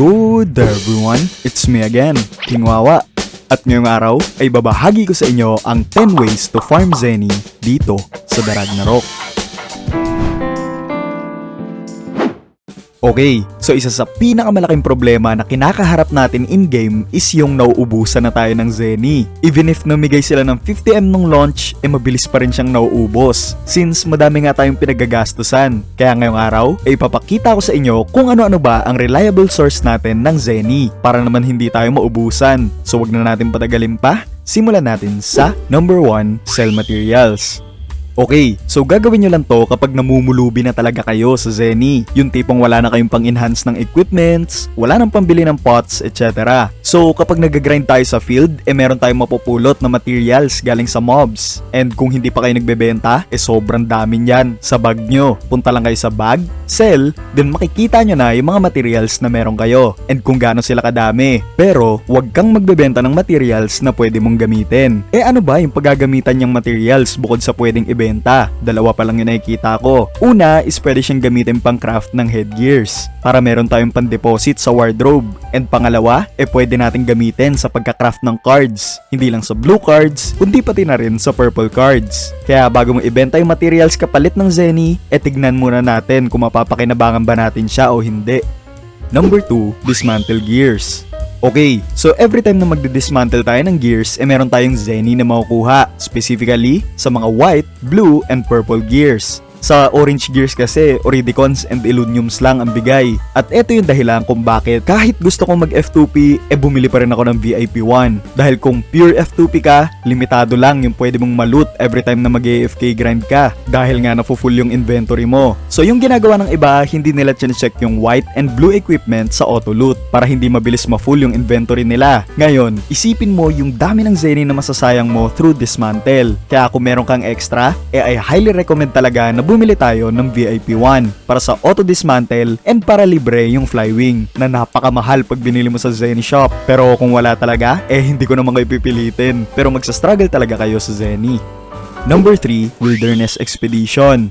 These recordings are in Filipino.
Good everyone, it's me again, King Wawa. At ngayong araw ay babahagi ko sa inyo ang 10 ways to farm Zenny dito sa Ragnarok. Okay, so isa sa pinakamalaking problema na kinakaharap natin in-game is yung nauubusan na tayo ng Zenny. Even if namigay sila ng 50M nung launch, eh mabilis pa rin siyang nauubos. Since madami nga tayong pinagagastusan. Kaya ngayong araw, ay ipapakita ko sa inyo kung ano-ano ba ang reliable source natin ng Zenny para naman hindi tayo maubusan. So wag na natin patagalin pa, simulan natin sa number 1, sell materials. Okay, so gagawin nyo lang to kapag namumulubi na talaga kayo sa Zenny. Yung tipong wala na kayong pang-enhance ng equipments, wala nang pambili ng pots, etc. So kapag nag-grind tayo sa field, eh meron tayong mapupulot na materials galing sa mobs. And kung hindi pa kayo nagbebenta, eh sobrang dami niyan sa bag nyo. Punta lang kayo sa bag, sell, then makikita nyo na yung mga materials na meron kayo. And kung gaano sila kadami. Pero, wag kang magbebenta ng materials na pwede mong gamitin. Eh ano ba yung paggagamitan niyang materials bukod sa pwedeng ibenta? Dalawa pa lang yung nakikita ko. Una is pwede siyang gamitin pang craft ng headgears para meron tayong pan-deposit sa wardrobe. And pangalawa, eh pwede natin gamitin sa pagka-craft ng cards. Hindi lang sa blue cards, kundi pati na rin sa purple cards. Kaya bago mo ibenta yung materials kapalit ng Zenny, eh tignan muna natin kung mapapakinabangan ba natin siya o hindi. Number 2, dismantle gears. Okay, so every time na magdi-dismantle tayo ng gears, eh meron tayong Zenny na makukuha, specifically sa mga white, blue, and purple gears. Sa orange gears kasi, Oridicons and Illuniums lang ang bigay. At ito yung dahilan kung bakit kahit gusto kong mag F2P, eh bumili pa rin ako ng VIP 1. Dahil kung pure F2P ka, limitado lang yung pwede mong maloot every time na mag AFK grind ka. Dahil nga nafu-full yung inventory mo. So yung ginagawa ng iba, hindi nila check yung white and blue equipment sa auto loot para hindi mabilis ma-full yung inventory nila. Ngayon, isipin mo yung dami ng Zenny na masasayang mo through dismantle. Kaya kung meron kang extra, eh I highly recommend talaga na bumili tayo ng VIP 1 para sa auto dismantle and para libre yung flywing na napakamahal pag binili mo sa Zenny Shop. Pero kung wala talaga, eh hindi ko naman kayo pipilitin. Pero magsa-struggle talaga kayo sa Zenny. Number 3, Wilderness Expedition.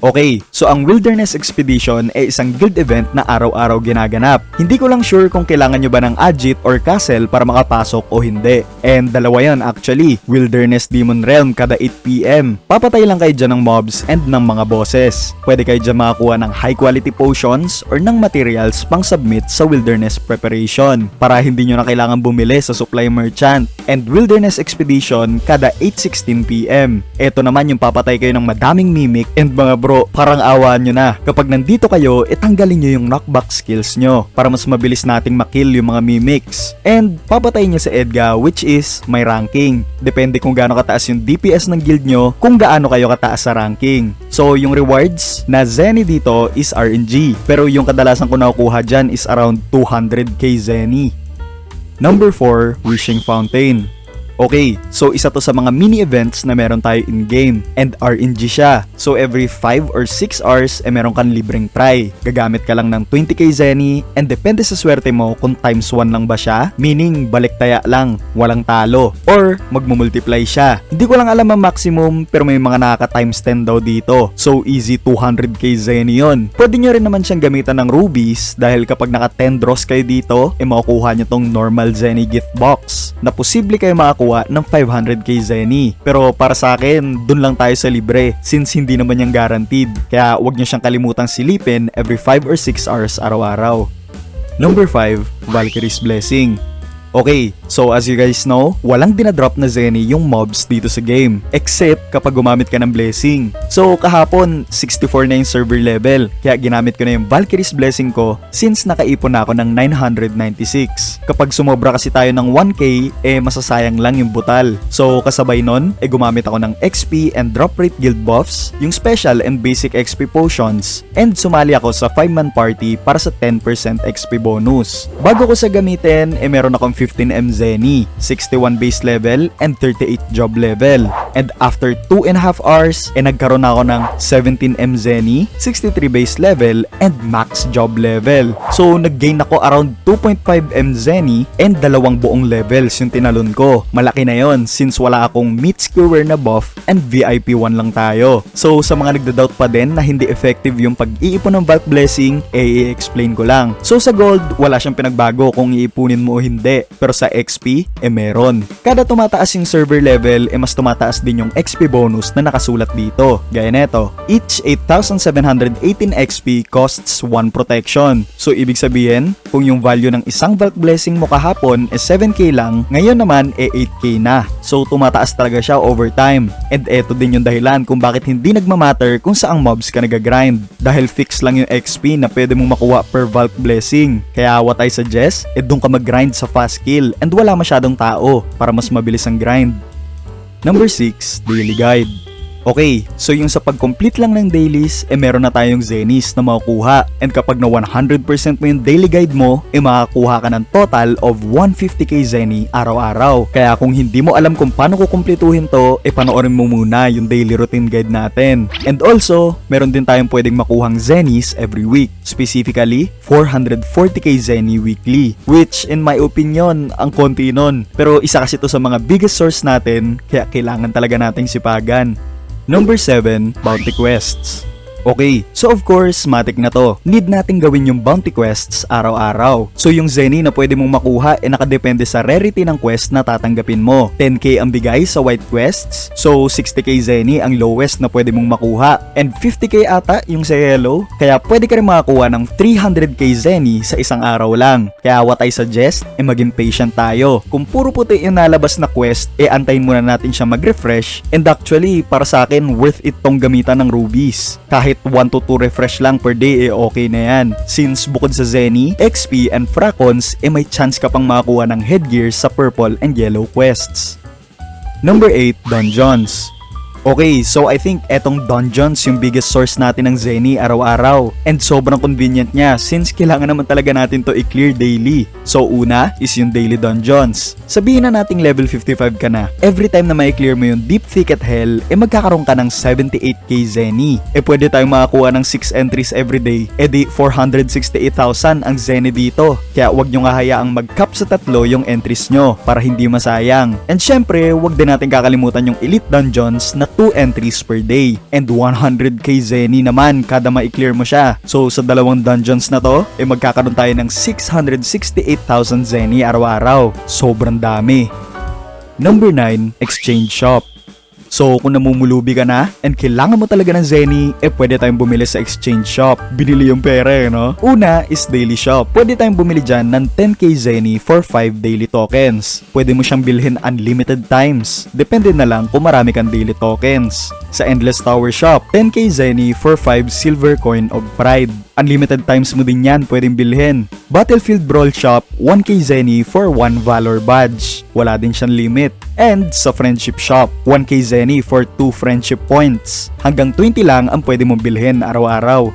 Okay, so ang Wilderness Expedition ay isang guild event na araw-araw ginaganap. Hindi ko lang sure kung kailangan nyo ba ng Ajit or Castle para makapasok o hindi. And dalawa yan actually, Wilderness Demon Realm kada 8pm. Papatay lang kayo dyan ng mobs and ng mga bosses. Pwede kayo dyan makakuha ng high quality potions or ng materials pang submit sa Wilderness Preparation para hindi nyo na kailangan bumili sa supply merchant. And Wilderness Expedition kada 8.16pm. Ito naman yung papatay kayo ng madaming mimic and mga bro, parang awaan nyo na. Kapag nandito kayo, itanggalin nyo yung knockback skills nyo para mas mabilis nating makill yung mga mimics. And papatay nyo sa Edga which is may ranking. Depende kung gaano kataas yung DPS ng guild nyo kung gaano kayo kataas sa ranking. So yung rewards na Zenny dito is RNG. Pero yung kadalasan ko nakukuha dyan is around 200k Zenny. Number 4, Wishing Fountain. Okay, so isa to sa mga mini events na meron tayo in-game and RNG siya. So every 5 or 6 hours eh meron kang libreng try. Gagamit ka lang ng 20k Zenny and depende sa swerte mo kung times 1 lang ba siya, meaning balik taya lang, walang talo, or magmumultiply siya. Hindi ko lang alam ang maximum pero may mga nakaka times 10 daw dito. So easy 200k Zenny yun. Pwede nyo rin naman siyang gamitan ng rubies dahil kapag naka 10 draws kayo dito, eh makukuha nyo tong normal Zenny gift box na posible kayo makakuha ng 500k Zenny. Pero para sa akin, dun lang tayo sa libre since hindi naman yung guaranteed. Kaya wag nyo siyang kalimutang silipin every 5 or 6 hours araw-araw. Number 5, Valkyrie's Blessing. Okay, so as you guys know, walang dinadrop na Zenny yung mobs dito sa game, except kapag gumamit ka ng Blessing. So kahapon, 64 na yung server level, kaya ginamit ko na yung Valkyrie's Blessing ko since nakaipon na ako ng 996. Kapag sumobra kasi tayo ng 1k, eh masasayang lang yung butal. So kasabay nun, eh gumamit ako ng XP and drop rate guild buffs, yung special and basic XP potions, and sumali ako sa 5-man party para sa 10% XP bonus. Bago ko sa gamitin, eh meron akong 15M Zenny, 61 base level, and 38 job level. And after 2 and a half hours, eh nagkaroon na ako ng 17M Zenny, 63 base level, and max job level. So nag-gain ako around 2.5M Zenny and dalawang buong levels yung tinalon ko. Malaki na yon since wala akong meat skewer na buff and VIP 1 lang tayo. So sa mga nagda-doubt pa din na hindi effective yung pag-iipon ng Valk Blessing, eh i-explain ko lang. So sa gold, wala siyang pinagbago kung iipunin mo o hindi. Pero sa XP, eh meron. Kada tumataas yung server level, eh mas tumataas din yung XP bonus na nakasulat dito. Gaya neto, each 8,718 XP costs 1 protection. So ibig sabihin, kung yung value ng isang Valk Blessing mo kahapon is 7k lang, ngayon naman eh 8k na. So tumataas talaga siya over time. And eto din yung dahilan kung bakit hindi nagmamatter kung saang mobs ka nagagrind. Dahil fix lang yung XP na pwede mong makuha per Valk Blessing. Kaya what I suggest, eh doon ka mag-grind sa fast kill and wala masyadong tao para mas mabilis ang grind. Number 6, Daily Guide. Okay, so yung sa pag-complete lang ng dailies, eh meron na tayong Zennies na makukuha. And kapag na 100% mo yung daily guide mo, eh makakuha ka ng total of 150k Zenny araw-araw. Kaya kung hindi mo alam kung paano kukumpletuhin to, eh panoorin mo muna yung daily routine guide natin. And also, meron din tayong pwedeng makuhang Zennies every week. Specifically, 440k Zenny weekly. Which, in my opinion, ang konti nun. Pero isa kasi to sa mga biggest source natin, kaya kailangan talaga nating sipagan. Number 7, Bounty Quests. Okay, so of course, matik na to. Need nating gawin yung bounty quests araw-araw. So yung Zenny na pwede mong makuha ay nakadepende sa rarity ng quest na tatanggapin mo. 10k ang bigay sa white quests, so 60k Zenny ang lowest na pwede mong makuha. And 50k ata yung sa yellow, kaya pwede ka rin makakuha ng 300k Zenny sa isang araw lang. Kaya what I suggest, ay maging patient tayo. Kung puro puti yung nalabas na quest, e antayin muna natin siya mag-refresh. And actually, para sa akin, worth it tong gamitan ng rubies. Kahit 1 to 2 refresh lang per day, eh okay na yan. Since bukod sa Zenny, XP, and Fracons, eh may chance ka pang makakuha ng headgear sa purple and yellow quests. Number 8, Dungeons. Okay, so I think etong dungeons yung biggest source natin ng Zenny araw-araw. And sobrang convenient niya since kailangan naman talaga natin to i-clear daily. So una is yung daily dungeons. Sabihin na nating level 55 ka na. Every time na mai-clear mo yung Deep Thicket Hell, eh magkakaroon ka ng 78k Zenny. Eh pwede tayong makakuha ng 6 entries everyday. Eh di 468,000 ang Zenny dito. Kaya wag nyo nga hayaang mag-cap sa tatlo yung entries nyo para hindi masayang. And syempre, wag din natin kakalimutan yung Elite Dungeons na 2 entries per day and 100k Zenny naman kada ma-clear mo siya. So sa dalawang dungeons na to, eh magkakaroon tayo ng 668,000 Zenny araw-araw. Sobrang dami. Number 9, Exchange Shop. So kung namumulubi ka na and kailangan mo talaga ng Zenny, eh pwede tayong bumili sa exchange shop. Binili yung pera eh, no? Una is daily shop. Pwede tayong bumili dyan ng 10k Zenny for 5 daily tokens. Pwede mo siyang bilhin unlimited times. Depende na lang kung marami kang daily tokens. Sa Endless Tower Shop, 10k Zenny for 5 silver coin of pride. Unlimited times mo din yan pwedeng bilhin. Battlefield Brawl Shop, 1k Zenny for 1 Valor Badge. Wala din siyang limit. And sa Friendship Shop, 1k Zenny for 2 Friendship Points. Hanggang 20 lang ang pwede mong bilhin araw-araw.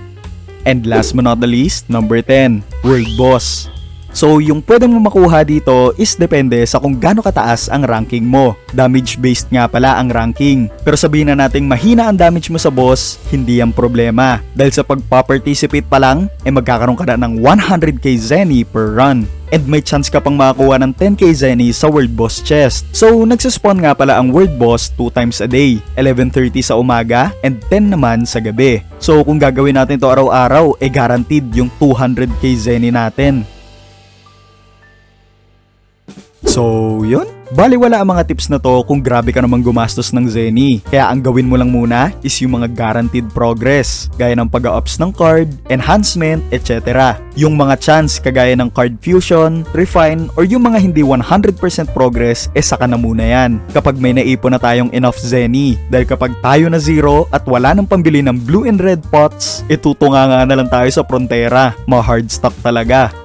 And last but not the least, number 10, World Boss. So, yung pwede mo makuha dito is depende sa kung gaano kataas ang ranking mo. Damage-based nga pala ang ranking. Pero sabihin na nating mahina ang damage mo sa boss, hindi ang problema. Dahil sa pagpa-participate pa lang, eh magkakaroon ka na ng 100k Zenny per run. And may chance ka pang makakuha ng 10k Zenny sa World Boss Chest. So, nagsaspawn nga pala ang World Boss 2 times a day. 11.30 sa umaga and 10 naman sa gabi. So, kung gagawin natin to araw-araw, eh guaranteed yung 200k Zenny natin. So, yun. Bali wala ang mga tips na to kung grabe ka namang gumastos ng Zenny. Kaya ang gawin mo lang muna is yung mga guaranteed progress, gaya ng pag-ups ng card, enhancement, etc. Yung mga chance kagaya ng card fusion, refine, or yung mga hindi 100% progress, eh saka na muna yan. Kapag may naipon na tayong enough Zenny. Dahil kapag tayo na zero at wala nang pambili ng blue and red pots, itutunga nga na lang tayo sa frontera. Ma-hard stock talaga.